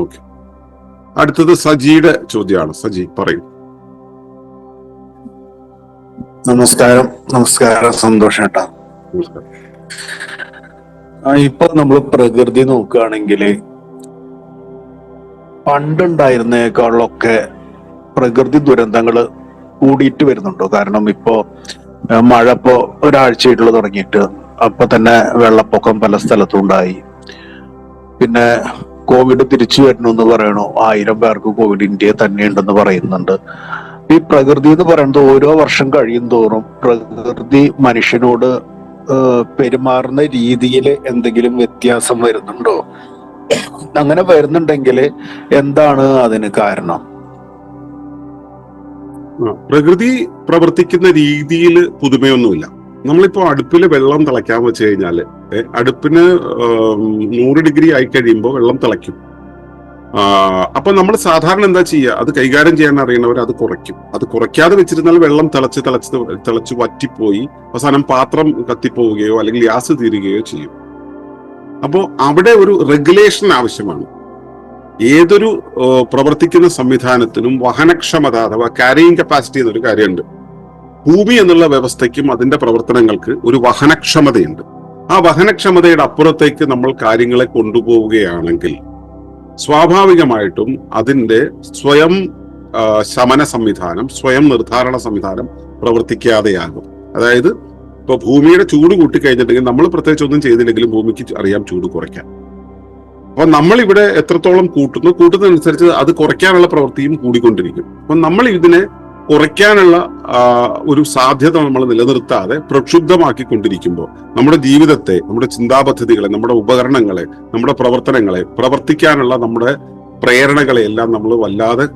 Okay. അടുത്തത് സജിയുടെ ചോദ്യമാണ്. സജി പറയും. നമസ്കാരം. നമസ്കാരം. സന്തോഷം കേട്ടോ ആ, ഇപ്പൊ നമ്മൾ പ്രകൃതി നോക്കുകയാണെങ്കിൽ പണ്ടുണ്ടായിരുന്നേക്കാളൊക്കെ പ്രകൃതി ദുരന്തങ്ങൾ കൂടിയിട്ട് വരുന്നുണ്ടോ? കാരണം ഇപ്പോ മഴ ഇപ്പോ ഒരാഴ്ചയായിട്ടുള്ള തുടങ്ങിയിട്ട് അപ്പൊ തന്നെ വെള്ളപ്പൊക്കം പല സ്ഥലത്തും ഉണ്ടായി. പിന്നെ കോവിഡ് തിരിച്ചു വരണമെന്ന് പറയണു. ആയിരം പേർക്ക് കോവിഡ് ഇന്ത്യയിൽ തന്നെ ഉണ്ടെന്ന് പറയുന്നുണ്ട്. ഈ പ്രകൃതി എന്ന് പറയുന്നത് ഓരോ വർഷം കഴിയും തോറും പ്രകൃതി മനുഷ്യനോട് പെരുമാറുന്ന രീതിയിൽ എന്തെങ്കിലും വ്യത്യാസം വരുന്നുണ്ടോ? അങ്ങനെ വരുന്നുണ്ടെങ്കിൽ എന്താണ് അതിന് കാരണം? പ്രകൃതി പ്രവർത്തിക്കുന്ന രീതിയിൽ പുതുമയൊന്നുമില്ല. നമ്മളിപ്പോ അടുപ്പിൽ വെള്ളം തിളയ്ക്കാൻ വെച്ച് കഴിഞ്ഞാൽ അടുപ്പിന് നൂറ് ഡിഗ്രി ആയി കഴിയുമ്പോൾ വെള്ളം തിളയ്ക്കും. അപ്പൊ നമ്മൾ സാധാരണ എന്താ ചെയ്യുക അത് കൈകാര്യം ചെയ്യാൻ അറിയണവർ അത് കുറയ്ക്കും. അത് കുറയ്ക്കാതെ വെച്ചിരുന്നാൽ വെള്ളം തിളച്ച് തിളച്ച് തിളച്ച് വറ്റിപ്പോയി. അവസാനം പാത്രം കത്തിപ്പോവുകയോ അല്ലെങ്കിൽ ഗ്യാസ് തീരുകയോ ചെയ്യും. അപ്പോൾ അവിടെ ഒരു റെഗുലേഷൻ ആവശ്യമാണ്. ഏതൊരു പ്രവർത്തിക്കുന്ന സംവിധാനത്തിനും വഹനക്ഷമത അഥവാ കാരിയിങ് കപ്പാസിറ്റി എന്നൊരു കാര്യമുണ്ട്. ഭൂമി എന്നുള്ള വ്യവസ്ഥയ്ക്കും അതിന്റെ പ്രവർത്തനങ്ങൾക്ക് ഒരു വഹനക്ഷമതയുണ്ട്. ആ വഹനക്ഷമതയുടെ അപ്പുറത്തേക്ക് നമ്മൾ കാര്യങ്ങളെ കൊണ്ടുപോവുകയാണെങ്കിൽ സ്വാഭാവികമായിട്ടും അതിന്റെ സ്വയം ശമന സംവിധാനം സ്വയം നിർദ്ധാരണ സംവിധാനം പ്രവർത്തിക്കാതെയാകും. അതായത് ഇപ്പൊ ഭൂമിയുടെ ചൂട് കൂട്ടിക്കഴിഞ്ഞിട്ടുണ്ടെങ്കിൽ നമ്മൾ പ്രത്യേകിച്ച് ഒന്നും ചെയ്തില്ലെങ്കിലും ഭൂമിക്ക് അറിയാം ചൂട് കുറയ്ക്കാൻ. അപ്പൊ നമ്മൾ ഇവിടെ എത്രത്തോളം കൂട്ടുന്നു കൂട്ടുന്നതനുസരിച്ച് അത് കുറയ്ക്കാനുള്ള പ്രവൃത്തിയും കൂടിക്കൊണ്ടിരിക്കും. അപ്പൊ നമ്മൾ ഇതിനെ കുറയ്ക്കാനുള്ള ഒരു സാധ്യത നമ്മൾ നിലനിർത്താതെ പ്രക്ഷുബ്ധമാക്കി പ്രക്ഷുബ്ധമാക്കിക്കൊണ്ടിരിക്കുമ്പോൾ നമ്മുടെ ജീവിതത്തെ നമ്മുടെ ചിന്താപദ്ധതികളെ നമ്മുടെ ഉപകരണങ്ങളെ നമ്മുടെ പ്രവർത്തനങ്ങളെ പ്രവർത്തിക്കാനുള്ള നമ്മുടെ പ്രേരണകളെ എല്ലാം നമ്മൾ വല്ലാതെ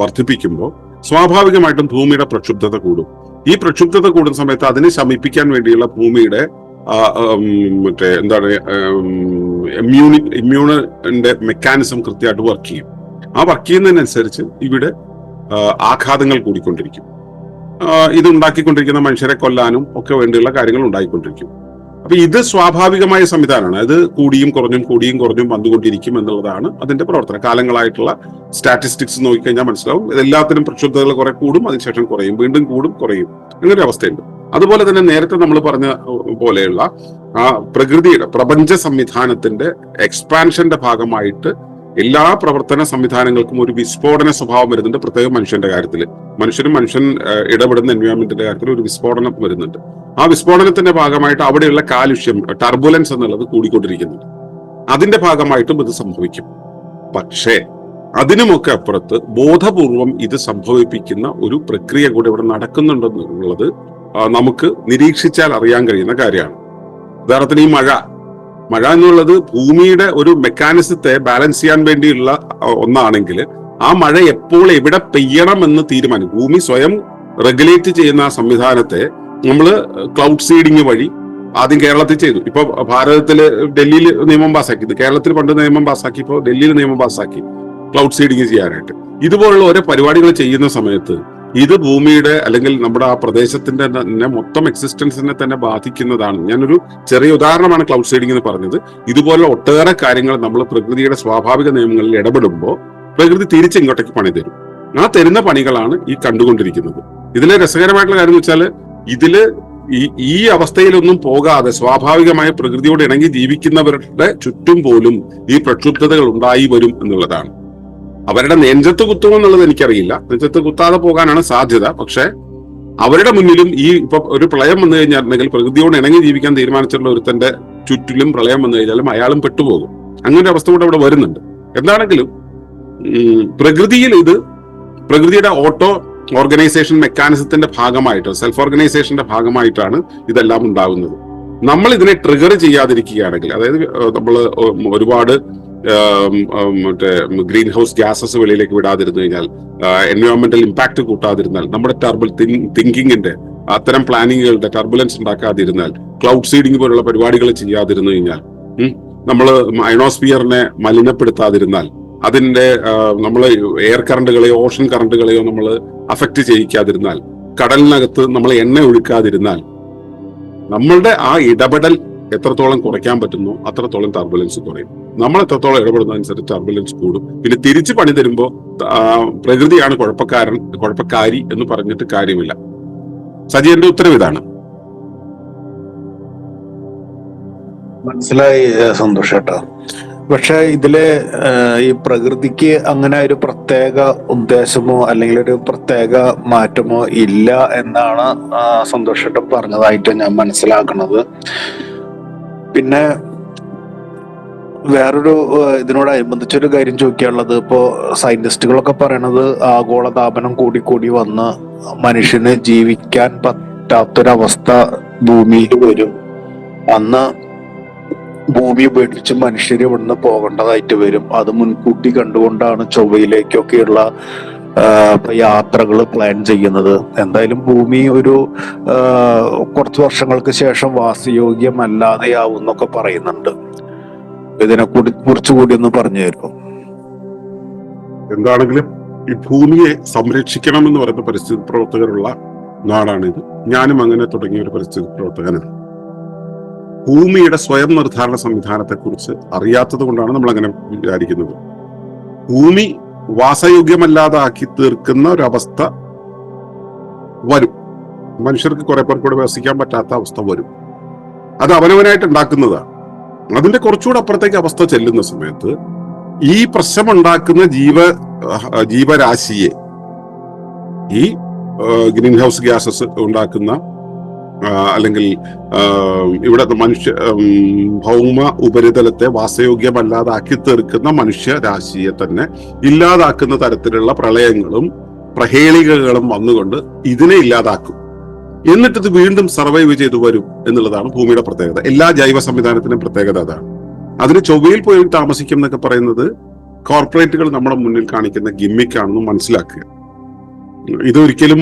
വർദ്ധിപ്പിക്കുമ്പോൾ സ്വാഭാവികമായിട്ടും ഭൂമിയുടെ പ്രക്ഷുബ്ധത കൂടും. ഈ പ്രക്ഷുബ്ധത കൂടുന്ന സമയത്ത് അതിനെ ശമിപ്പിക്കാൻ വേണ്ടിയുള്ള ഭൂമിയുടെ മറ്റേ എന്താണ് ഇമ്മ്യൂണി ഇമ്മ്യൂണിന്റെ മെക്കാനിസം കൃത്യമായിട്ട് വർക്ക് ചെയ്യും. ആ വർക്ക് ചെയ്യുന്നതിനനുസരിച്ച് ഇവിടെ ആഘാതങ്ങൾ കൂടിക്കൊണ്ടിരിക്കും. ഇത് ഉണ്ടാക്കിക്കൊണ്ടിരിക്കുന്ന മനുഷ്യരെ കൊല്ലാനും ഒക്കെ വേണ്ടിയുള്ള കാര്യങ്ങൾ ഉണ്ടായിക്കൊണ്ടിരിക്കും. അപ്പൊ ഇത് സ്വാഭാവികമായ സംവിധാനമാണ്. അത് കൂടിയും കുറഞ്ഞും കൂടിയും കുറഞ്ഞും വന്നുകൊണ്ടിരിക്കും എന്നുള്ളതാണ് അതിന്റെ പ്രവർത്തനം. കാലങ്ങളായിട്ടുള്ള സ്റ്റാറ്റിസ്റ്റിക്സ് നോക്കിക്കഴിഞ്ഞാൽ മനസ്സിലാവും. ഇതെല്ലാത്തിനും പ്രക്ഷുബ്ധതകൾ കുറെ കൂടും അതിനുശേഷം കുറയും വീണ്ടും കൂടും കുറയും. അങ്ങനെ അവസ്ഥയുണ്ട്. അതുപോലെ തന്നെ നേരത്തെ നമ്മൾ പറഞ്ഞ പോലെയുള്ള ആ പ്രകൃതിയുടെ പ്രപഞ്ച സംവിധാനത്തിന്റെ എക്സ്പാൻഷന്റെ ഭാഗമായിട്ട് എല്ലാ പ്രവർത്തന സംവിധാനങ്ങൾക്കും ഒരു വിസ്ഫോടന സ്വഭാവം വരുന്നുണ്ട്. പ്രത്യേകം മനുഷ്യന്റെ കാര്യത്തിൽ മനുഷ്യനും മനുഷ്യൻ ഇടപെടുന്ന എൻവയോൺമെന്റിന്റെ കാര്യത്തിൽ ഒരു വിസ്ഫോടനം വരുന്നുണ്ട്. ആ വിസ്ഫോടനത്തിന്റെ ഭാഗമായിട്ട് അവിടെയുള്ള കാലുഷ്യം ടർബുലൻസ് എന്നുള്ളത് കൂടിക്കൊണ്ടിരിക്കുന്നുണ്ട്. അതിന്റെ ഭാഗമായിട്ടും ഇത് സംഭവിക്കും. പക്ഷേ അതിനുമൊക്കെ അപ്പുറത്ത് ബോധപൂർവം ഇത് സംഭവിപ്പിക്കുന്ന ഒരു പ്രക്രിയ കൂടെ ഇവിടെ നടക്കുന്നുണ്ടെന്നുള്ളത് നമുക്ക് നിരീക്ഷിച്ചാൽ അറിയാൻ കഴിയുന്ന കാര്യമാണ്. ഉദാഹരണത്തിന് ഈ മഴ. മഴ എന്നുള്ളത് ഭൂമിയുടെ ഒരു മെക്കാനിസത്തെ ബാലൻസ് ചെയ്യാൻ വേണ്ടിയുള്ള ഒന്നാണെങ്കിൽ ആ മഴ എപ്പോൾ എവിടെ പെയ്യണം എന്ന് തീരുമാനിക്കും. ഭൂമി സ്വയം റെഗുലേറ്റ് ചെയ്യുന്ന ആ സംവിധാനത്തെ നമ്മൾ ക്ലൗഡ് സീഡിങ് വഴി ആദ്യം കേരളത്തിൽ ചെയ്തു. ഇപ്പൊ ഭാരതത്തിൽ ഡൽഹിയിൽ നിയമം പാസ്സാക്കി കേരളത്തിൽ പണ്ട് നിയമം പാസ്സാക്കി ഇപ്പോൾ ഡൽഹിയിൽ നിയമം പാസ്സാക്കി ക്ലൗഡ് സീഡിങ് ചെയ്യാനായിട്ട്. ഇതുപോലുള്ള ഓരോ പരിപാടികൾ ചെയ്യുന്ന സമയത്ത് ഇത് ഭൂമിയുടെ അല്ലെങ്കിൽ നമ്മുടെ ആ പ്രദേശത്തിന്റെ തന്നെ മൊത്തം എക്സിസ്റ്റൻസിനെ തന്നെ ബാധിക്കുന്നതാണ്. ഞാനൊരു ചെറിയ ഉദാഹരണമാണ് ക്ലൗഡ് സീഡിംഗ് എന്ന് പറഞ്ഞത്. ഇതുപോലെ ഒട്ടേറെ കാര്യങ്ങൾ നമ്മൾ പ്രകൃതിയുടെ സ്വാഭാവിക നിയമങ്ങളിൽ ഇടപെടുമ്പോൾ പ്രകൃതി തിരിച്ച് ഇങ്ങോട്ടേക്ക് പണി തരും ആ തരുന്ന പണികളാണ് ഈ കണ്ടുകൊണ്ടിരിക്കുന്നത്. ഇതിലെ രസകരമായിട്ടുള്ള കാര്യം എന്ന് വെച്ചാൽ ഇതിൽ ഈ ഈ അവസ്ഥയിലൊന്നും പോകാതെ സ്വാഭാവികമായ പ്രകൃതിയോട് ഇണങ്ങി ജീവിക്കുന്നവരുടെ ചുറ്റും പോലും ഈ പ്രക്ഷുബ്ധതകൾ ഉണ്ടായി വരും എന്നുള്ളതാണ്. അവരുടെ നെഞ്ചത്ത് കുത്തുമെന്നുള്ളത് എനിക്കറിയില്ല. നെഞ്ചത്ത് കുത്താതെ പോകാനാണ് സാധ്യത. പക്ഷെ അവരുടെ മുന്നിലും ഈ ഇപ്പൊ ഒരു പ്രളയം വന്നു കഴിഞ്ഞിട്ടുണ്ടെങ്കിൽ പ്രകൃതിയോട് ഇണങ്ങി ജീവിക്കാൻ തീരുമാനിച്ചിട്ടുള്ള ഒരുത്തന്റെ ചുറ്റിലും പ്രളയം വന്നു കഴിഞ്ഞാലും അയാളും പെട്ടുപോകും. അങ്ങനെ ഒരു അവസ്ഥ കൂടെ ഇവിടെ വരുന്നുണ്ട്. എന്താണെങ്കിലും പ്രകൃതിയിൽ ഇത് പ്രകൃതിയുടെ ഓട്ടോ ഓർഗനൈസേഷൻ മെക്കാനിസത്തിന്റെ ഭാഗമായിട്ട് സെൽഫ് ഓർഗനൈസേഷന്റെ ഭാഗമായിട്ടാണ് ഇതെല്ലാം ഉണ്ടാകുന്നത്. നമ്മൾ ഇതിനെ ട്രിഗർ ചെയ്യാതിരിക്കുകയാണെങ്കിൽ അതായത് നമ്മൾ ഒരുപാട് മറ്റേ ഗ്രീൻ ഹൗസ് ഗ്യാസസ് വെളിയിലേക്ക് വിടാതിരുന്നു കഴിഞ്ഞാൽ എൻവയോൺമെന്റൽ ഇമ്പാക്ട് കൂട്ടാതിരുന്നാൽ നമ്മുടെ ടർബിൾ തിങ്കിങ്ങിന്റെ അത്തരം പ്ലാനിങ്ങുകളുടെ ടർബുലൻസ് ഉണ്ടാക്കാതിരുന്നാൽ ക്ലൗഡ് സീഡിംഗ് പോലുള്ള പരിപാടികൾ ചെയ്യാതിരുന്നു കഴിഞ്ഞാൽ നമ്മൾ അയണോസ്ഫിയറിനെ മലിനപ്പെടുത്താതിരുന്നാൽ അതിന്റെ നമ്മൾ എയർ കറണ്ടുകളെയോ ഓഷൻ കറണ്ടുകളെയോ നമ്മൾ അഫക്റ്റ് ചെയ്യിക്കാതിരുന്നാൽ കടലിനകത്ത് നമ്മൾ എണ്ണ ഒഴുക്കാതിരുന്നാൽ നമ്മളുടെ ആ ഇടപെടൽ എത്രത്തോളം കുറയ്ക്കാൻ പറ്റുന്നോ അത്രത്തോളം ടർബുലൻസ് കുറയും. നമ്മൾ എത്രത്തോളം ഇടപെടുന്നതനുസരിച്ച് ടർബുലൻസ് കൂടും. പിന്നെ തിരിച്ച് പണി തരുമ്പോൾ പ്രകൃതിയാണ് കുഴപ്പക്കാരൻ കുഴപ്പക്കാരി എന്ന് പറഞ്ഞിട്ട് കാര്യമില്ല. സജി എന്റെ ഉത്തരവ് ഇതാണ്. മനസ്സിലായി സന്തോഷേട്ടാ പക്ഷെ ഇതിലെ ഈ പ്രകൃതിക്ക് അങ്ങനെ ഒരു പ്രത്യേക ഉദ്ദേശമോ അല്ലെങ്കിൽ ഒരു പ്രത്യേക മാറ്റമോ ഇല്ല എന്നാണ് ആ, സന്തോഷ് പറഞ്ഞതായിട്ട് ഞാൻ മനസ്സിലാക്കുന്നത്. പിന്നെ വേറൊരു ഇതിനോടനുബന്ധിച്ചൊരു കാര്യം ചോദിക്കാനുള്ളത്. ഇപ്പോ സയന്റിസ്റ്റുകളൊക്കെ പറയണത് ആഗോളതാപനം കൂടി കൂടി വന്ന് മനുഷ്യന് ജീവിക്കാൻ പറ്റാത്തൊരവസ്ഥ ഭൂമിയിൽ വരും. അന്ന് ഭൂമി ഉപേക്ഷിച്ച് മനുഷ്യർ ഇവിടുന്ന് പോകേണ്ടതായിട്ട് വരും. അത് മുൻകൂട്ടി കണ്ടുകൊണ്ടാണ് ചൊവ്വയിലേക്കൊക്കെയുള്ള യാത്രകൾ പ്ലാൻ ചെയ്യുന്നത്. എന്തായാലും ഭൂമി ഒരു കുറച്ച് വർഷങ്ങൾക്ക് ശേഷം വാസയോഗ്യമല്ലാതെയാവും എന്നൊക്കെ പറയുന്നുണ്ട്. ഇതിനെ കൂടി കുറിച്ചുകൂടി ഒന്ന് പറഞ്ഞു തരുമോ? എന്താണെങ്കിലും ഈ ഭൂമിയെ സംരക്ഷിക്കണം എന്ന് പറയുന്ന പരിസ്ഥിതി പ്രവർത്തകരുള്ള നാടാണിത്. ഞാനും അങ്ങനെ തുടങ്ങിയ ഒരു പരിസ്ഥിതി പ്രവർത്തകനാണ്. ഭൂമിയുടെ സ്വയം നിർദ്ധാരണ സംവിധാനത്തെക്കുറിച്ച് അറിയാത്തത് കൊണ്ടാണ് നമ്മൾ അങ്ങനെ വിചാരിക്കുന്നത്. ഭൂമി വാസയോഗ്യമല്ലാതാക്കി തീർക്കുന്ന ഒരവസ്ഥ വരും. മനുഷ്യർക്ക് കുറെ പേർക്കൂടെ വസിക്കാൻ പറ്റാത്ത അവസ്ഥ വരും. അത് അവനവനായിട്ട് ഉണ്ടാക്കുന്നതാണ്. അതിന്റെ കുറച്ചുകൂടെ അപ്പുറത്തേക്ക് അവസ്ഥ ചെല്ലുന്ന സമയത്ത് ഈ പ്രശ്നമുണ്ടാക്കുന്ന ജീവ ജീവരാശിയെ ഈ ഗ്രീൻ ഹൗസ് ഗ്യാസസ് ഉണ്ടാക്കുന്ന അല്ലെങ്കിൽ ഇവിടെ മനുഷ്യ ഭൗമ ഉപരിതലത്തെ വാസയോഗ്യമല്ലാതാക്കി തീർക്കുന്ന മനുഷ്യരാശിയെ തന്നെ ഇല്ലാതാക്കുന്ന തരത്തിലുള്ള പ്രളയങ്ങളും പ്രഹേളികകളും വന്നുകൊണ്ട് ഇതിനെ ഇല്ലാതാക്കും. എന്നിട്ട് ഇത് വീണ്ടും സർവൈവ് ചെയ്തു വരും എന്നുള്ളതാണ് ഭൂമിയുടെ പ്രത്യേകത. എല്ലാ ജൈവ സംവിധാനത്തിനും പ്രത്യേകത അതാണ്. അതിന് ചൊവ്വയിൽ പോയി താമസിക്കും എന്നൊക്കെ പറയുന്നത് കോർപ്പറേറ്റുകൾ നമ്മുടെ മുന്നിൽ കാണിക്കുന്ന ഗിമ്മിക്കാണെന്ന് മനസ്സിലാക്കുക. ഇതൊരിക്കലും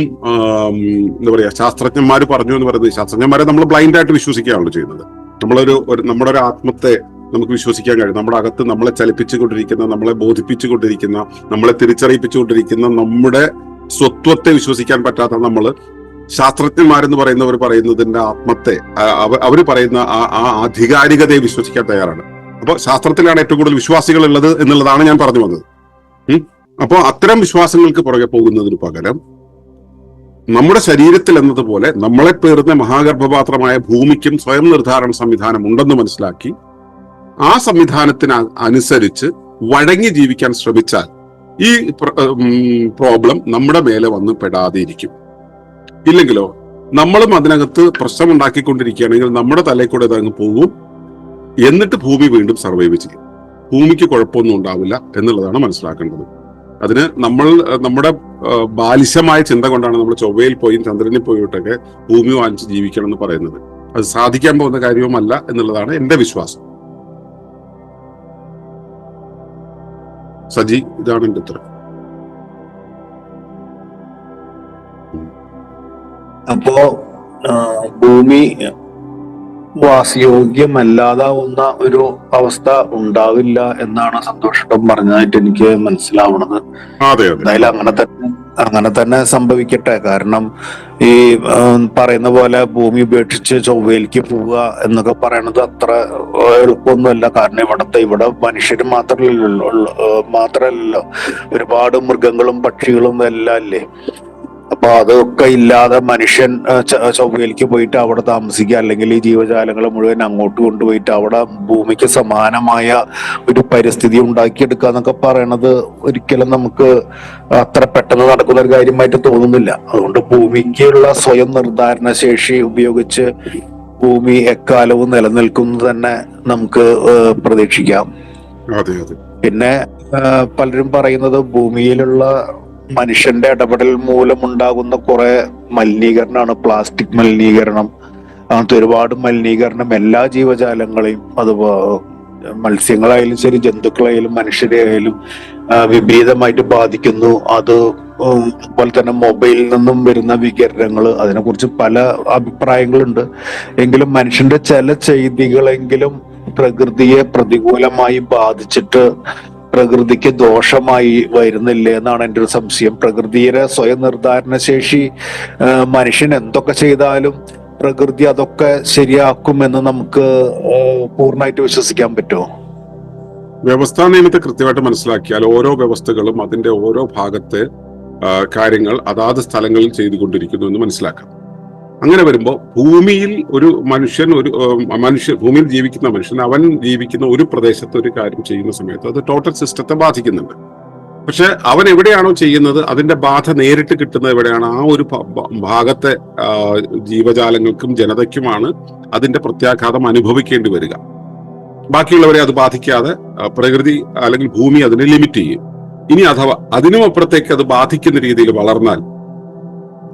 എന്താ പറയാ ശാസ്ത്രജ്ഞന്മാർ പറഞ്ഞു എന്ന് പറയുന്നത് ശാസ്ത്രജ്ഞന്മാരെ നമ്മൾ ബ്ലൈൻഡ് ആയിട്ട് വിശ്വസിക്കുകയാണല്ലോ ചെയ്യുന്നത്. നമ്മളൊരു നമ്മുടെ ഒരു ആത്മത്തെ നമുക്ക് വിശ്വസിക്കാൻ കഴിയും. നമ്മുടെ അകത്ത് നമ്മളെ ചലിപ്പിച്ചുകൊണ്ടിരിക്കുന്ന നമ്മളെ ബോധിപ്പിച്ചുകൊണ്ടിരിക്കുന്ന നമ്മളെ തിരിച്ചറിയിപ്പിച്ചുകൊണ്ടിരിക്കുന്ന നമ്മുടെ സ്വത്വത്തെ വിശ്വസിക്കാൻ പറ്റാത്ത നമ്മൾ ശാസ്ത്രജ്ഞന്മാരെന്ന് പറയുന്നവർ പറയുന്നതിന്റെ ആത്മത്തെ അവർ പറയുന്ന ആ ആധികാരികതയെ വിശ്വസിക്കാൻ തയ്യാറാണ്. അപ്പൊ ശാസ്ത്രത്തിലാണ് ഏറ്റവും കൂടുതൽ വിശ്വാസികൾ ഉള്ളത് എന്നുള്ളതാണ് ഞാൻ പറഞ്ഞു വന്നത്. ഉം. അപ്പോ അത്തരം വിശ്വാസങ്ങൾക്ക് പുറകെ പോകുന്നതിന് പകരം നമ്മുടെ ശരീരത്തിൽ എന്നതുപോലെ നമ്മളെ പേർന്ന മഹാഗർഭപാത്രമായ ഭൂമിക്കും സ്വയം നിർദ്ധാരണ സംവിധാനം ഉണ്ടെന്ന് മനസ്സിലാക്കി ആ സംവിധാനത്തിന് അനുസരിച്ച് വഴങ്ങി ജീവിക്കാൻ ശ്രമിച്ചാൽ ഈ പ്രോബ്ലം നമ്മുടെ മേലെ വന്ന് പെടാതെ ഇരിക്കും ഇല്ലെങ്കിലോ നമ്മളും അതിനകത്ത് പ്രശ്നം ഉണ്ടാക്കിക്കൊണ്ടിരിക്കുകയാണെങ്കിൽ നമ്മുടെ തലയിൽ കൂടെ അതങ്ങ് പോകും എന്നിട്ട് ഭൂമി വീണ്ടും സർവൈവ് ചെയ്യും ഭൂമിക്ക് കുഴപ്പമൊന്നും ഉണ്ടാവില്ല എന്നുള്ളതാണ് മനസ്സിലാക്കേണ്ടത് അതിന് നമ്മൾ നമ്മുടെ ബാലിശമായ ചിന്ത കൊണ്ടാണ് നമ്മൾ ചൊവ്വയിൽ പോയി ചന്ദ്രനിൽ പോയിട്ടൊക്കെ ഭൂമി വാങ്ങിച്ച് ജീവിക്കണം എന്ന് പറയുന്നത്. അത് സാധിക്കാൻ പോകുന്ന കാര്യവുമല്ല എന്നുള്ളതാണ് എന്റെ വിശ്വാസം. സജി ഇതാണ് എന്റെ ഉത്തരം. അപ്പോ ഭൂമി വാസയോഗ്യമല്ലാതാവുന്ന ഒരു അവസ്ഥ ഉണ്ടാവില്ല എന്നാണ് സന്തോഷം പറഞ്ഞതായിട്ട് എനിക്ക് മനസ്സിലാവുന്നത് എന്തായാലും അങ്ങനെ തന്നെ അങ്ങനെ തന്നെ സംഭവിക്കട്ടെ. കാരണം ഈ പറയുന്ന പോലെ ഭൂമി ഉപേക്ഷിച്ച് ചൊവ്വയിലേക്ക് പോവുക എന്നൊക്കെ പറയണത് അത്ര എളുപ്പമൊന്നുമല്ല. കാരണം ഇവിടത്തെ ഇവിടെ മനുഷ്യര് മാത്രമല്ലല്ലോ മാത്രമല്ലല്ലോ. ഒരുപാട് മൃഗങ്ങളും പക്ഷികളും എല്ലാം അല്ലേ അപ്പൊ അതൊക്കെ ഇല്ലാതെ മനുഷ്യൻ ചൊവ്വയിലേക്ക് പോയിട്ട് അവിടെ താമസിക്കുക അല്ലെങ്കിൽ ഈ ജീവജാലങ്ങളെ മുഴുവൻ അങ്ങോട്ട് കൊണ്ടുപോയിട്ട് അവിടെ ഭൂമിക്ക് സമാനമായ ഒരു പരിസ്ഥിതി ഉണ്ടാക്കിയെടുക്കുക എന്നൊക്കെ പറയണത് ഒരിക്കലും നമുക്ക് അത്ര പെട്ടെന്ന് നടക്കുന്ന ഒരു കാര്യമായിട്ട് തോന്നുന്നില്ല. അതുകൊണ്ട് ഭൂമിക്കുള്ള സ്വയം നിർദ്ധാരണ ശേഷി ഉപയോഗിച്ച് ഭൂമി എക്കാലവും നിലനിൽക്കുന്നു തന്നെ നമുക്ക് പ്രതീക്ഷിക്കാം. പിന്നെ പലരും പറയുന്നത് ഭൂമിയിലുള്ള മനുഷ്യന്റെ ഇടപെടൽ മൂലമുണ്ടാകുന്ന കുറെ മലിനീകരണമാണ്. പ്ലാസ്റ്റിക് മലിനീകരണം അങ്ങനത്തെ ഒരുപാട് മലിനീകരണം എല്ലാ ജീവജാലങ്ങളെയും അതുപോലെ മത്സ്യങ്ങളായാലും ശരി ജന്തുക്കളായാലും മനുഷ്യരെയായാലും വിപരീതമായിട്ട് ബാധിക്കുന്നു. അത് അതുപോലെ തന്നെ മൊബൈലിൽ നിന്നും വരുന്ന വികിരണങ്ങൾ അതിനെക്കുറിച്ച് പല അഭിപ്രായങ്ങളുണ്ട്. എങ്കിലും മനുഷ്യന്റെ ചില ചെയ്തികളെങ്കിലും പ്രകൃതിയെ പ്രതികൂലമായി ബാധിച്ചിട്ട് പ്രകൃതിക്ക് ദോഷമായി വരുന്നില്ലേ എന്നാണ് എന്റെ ഒരു സംശയം. പ്രകൃതിയുടെ സ്വയം നിർദ്ധാരണ ശേഷി മനുഷ്യൻ എന്തൊക്കെ ചെയ്താലും പ്രകൃതി അതൊക്കെ ശരിയാക്കുമെന്ന് നമുക്ക് പൂർണമായിട്ട് വിശ്വസിക്കാൻ പറ്റുമോ? വ്യവസ്ഥാ നിയമത്തെ കൃത്യമായിട്ട് മനസ്സിലാക്കിയാൽ ഓരോ വ്യവസ്ഥകളും അതിന്റെ ഓരോ ഭാഗത്തെ കാര്യങ്ങൾ അതാത് സ്ഥലങ്ങളിൽ ചെയ്തുകൊണ്ടിരിക്കുന്നു എന്ന് മനസ്സിലാക്കാം. അങ്ങനെ വരുമ്പോൾ ഭൂമിയിൽ ഒരു മനുഷ്യൻ ഒരു മനുഷ്യൻ ഭൂമിയിൽ ജീവിക്കുന്ന മനുഷ്യൻ അവൻ ജീവിക്കുന്ന ഒരു പ്രദേശത്ത് ഒരു കാര്യം ചെയ്യുന്ന സമയത്ത് അത് ടോട്ടൽ സിസ്റ്റത്തെ ബാധിക്കുന്നുണ്ട്. പക്ഷെ അവൻ എവിടെയാണോ ചെയ്യുന്നത് അതിന്റെ ബാധ നേരിട്ട് കിട്ടുന്നത് എവിടെയാണ്? ആ ഒരു ഭാഗത്തെ ജീവജാലങ്ങൾക്കും ജനതയ്ക്കുമാണ് അതിന്റെ പ്രത്യാഘാതം അനുഭവിക്കേണ്ടി വരിക. ബാക്കിയുള്ളവരെ അത് ബാധിക്കാതെ പ്രകൃതി അല്ലെങ്കിൽ ഭൂമി അതിനെ ലിമിറ്റ് ചെയ്യും. ഇനി അഥവാ അതിനും അപ്പുറത്തേക്ക് അത് ബാധിക്കുന്ന രീതിയിൽ വളർന്നാൽ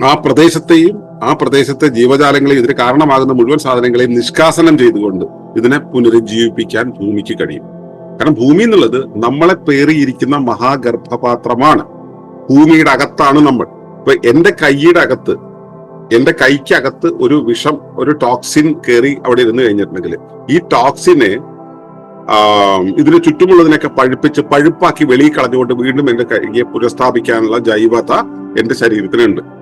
ആ പ്രദേശത്തെയും ആ പ്രദേശത്തെ ജീവജാലങ്ങളെയും ഇതിന് കാരണമാകുന്ന മുഴുവൻ സാധനങ്ങളെയും നിഷ്കാസനം ചെയ്തുകൊണ്ട് ഇതിനെ പുനരുജ്ജീവിപ്പിക്കാൻ ഭൂമിക്ക് കഴിയും. കാരണം ഭൂമി എന്നുള്ളത് നമ്മളെ പേറിയിരിക്കുന്ന മഹാഗർഭപാത്രമാണ്. ഭൂമിയുടെ അകത്താണ് നമ്മൾ. ഇപ്പൊ എന്റെ കൈയുടെ അകത്ത് എന്റെ കൈക്കകത്ത് ഒരു വിഷം ഒരു ടോക്സിൻ കയറി അവിടെ ഇരുന്ന് കഴിഞ്ഞിട്ടുണ്ടെങ്കിൽ ഈ ടോക്സിനെ ഇതിന് ചുറ്റുമുള്ളതിനൊക്കെ പഴുപ്പിച്ച് പഴുപ്പാക്കി വെളിയിൽ കളഞ്ഞുകൊണ്ട് വീണ്ടും എന്റെ കൈയെ പുനഃസ്ഥാപിക്കാനുള്ള ജൈവത എന്റെ ശരീരത്തിനുണ്ട്.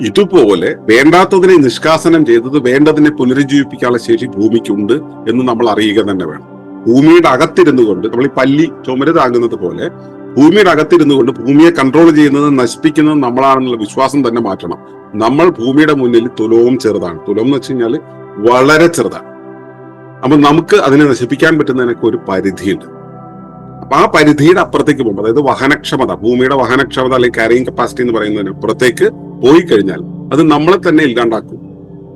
ഇതുപോലെ വേണ്ടാത്തതിനെ നിഷ്കാസനം ചെയ്തത് വേണ്ടതിനെ പുനരുജ്ജീവിപ്പിക്കാനുള്ള ശേഷി ഭൂമിക്കുണ്ട് എന്ന് നമ്മൾ അറിയുക തന്നെ വേണം. ഭൂമിയുടെ അകത്തിരുന്നു കൊണ്ട് നമ്മൾ ഈ പല്ലി ചുമര് താങ്ങുന്നത് പോലെ ഭൂമിയുടെ അകത്തിരുന്നു കൊണ്ട് ഭൂമിയെ കൺട്രോൾ ചെയ്യുന്നത് നശിപ്പിക്കുന്നത് നമ്മളാണെന്നുള്ള വിശ്വാസം തന്നെ മാറ്റണം. നമ്മൾ ഭൂമിയുടെ മുന്നിൽ തുലവും ചെറുതാണ്. തുലം എന്ന് വെച്ച് കഴിഞ്ഞാൽ വളരെ ചെറുതാണ്. അപ്പൊ നമുക്ക് അതിനെ നശിപ്പിക്കാൻ പറ്റുന്നതിനൊക്കെ ഒരു പരിധിയുണ്ട്. അപ്പൊ ആ പരിധിയുടെ അപ്പുറത്തേക്ക് പോകുമ്പോൾ അതായത് വഹനക്ഷമത ഭൂമിയുടെ വഹനക്ഷമത അല്ലെങ്കിൽ കാരിയിങ് കപ്പാസിറ്റി എന്ന് പറയുന്നതിന് അപ്പുറത്തേക്ക് പോയി കഴിഞ്ഞാൽ അത് നമ്മളെ തന്നെ ഇല്ലാണ്ടാക്കും.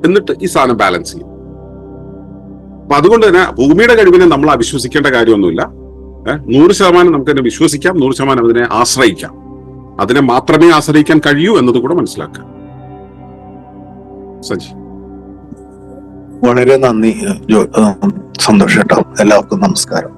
എന്നിട്ട് ഈ സാധനം ബാലൻസ് ചെയ്യും. അപ്പൊ അതുകൊണ്ട് തന്നെ ഭൂമിയുടെ കഴിവിനെ നമ്മൾ അവിശ്വസിക്കേണ്ട കാര്യമൊന്നുമില്ല. നൂറ് ശതമാനം നമുക്ക് അതിനെ വിശ്വസിക്കാം നൂറ് ശതമാനം അതിനെ ആശ്രയിക്കാം. അതിനെ മാത്രമേ ആശ്രയിക്കാൻ കഴിയൂ എന്നത് കൂടെ മനസ്സിലാക്കാം സജി വളരെ നന്ദി സന്തോഷം കേട്ടോ. എല്ലാവർക്കും നമസ്കാരം.